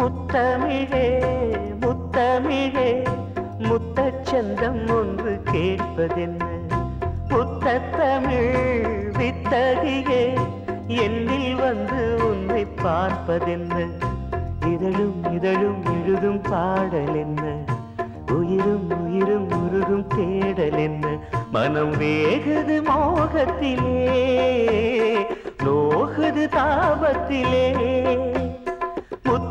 முத்தமிழே முத்தமிழே முத்தச்சந்தம் ஒன்று கேட்பதென்ன? புத்தத்தமிழ் வித்தகியே என்னில் வந்து உன்னை பார்ப்பதென்ன? இதழும் இதழும் எழுதும் பாடல் என்ன உயிரும் உயிரும் உருகும் தேடல் என்ன மனம் வேகுது மோகத்திலே நோகுது தாபத்திலே.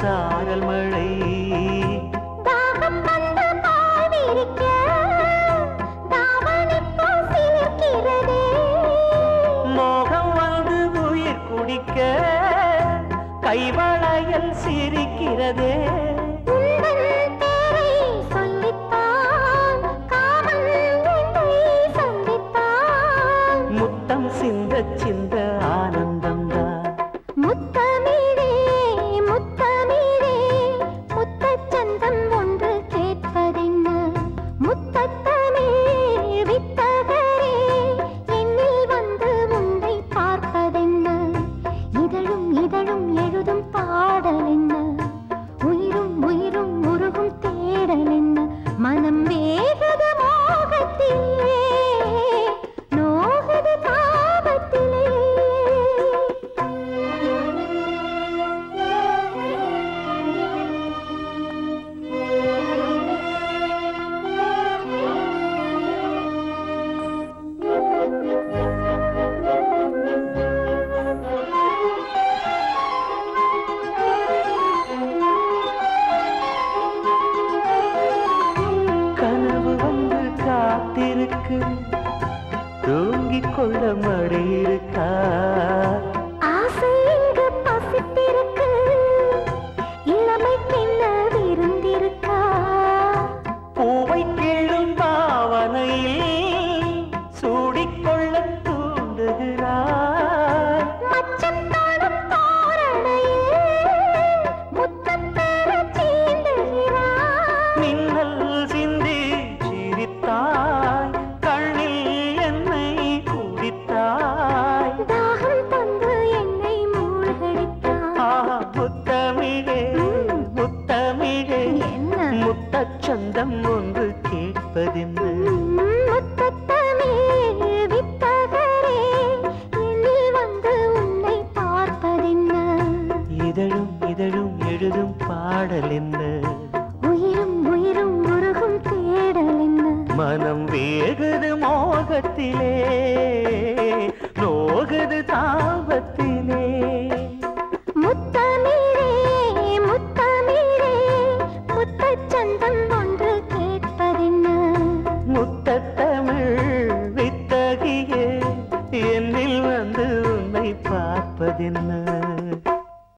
சாரல் மழை. மோகம் வந்து உயிர் குடிக்க கைவளையல் சிரிக்கிறதே. முத்தம் சிந்த சிந்த தேடல் காத்திருக்கு தூங்கிக் கொள்ள மழை இருக்கா என்ன முத்தச்சந்தம் ஒன்று கேட்பதென்ன இதழும் இதழும் எழுதும் பாடல் என்ன உயிரும் உயிரும் உருகும் தேடல் என்ன மனம் வேகுது மோகத்திலே நோகுது தாபத்திலே முத்தத்தமிழ்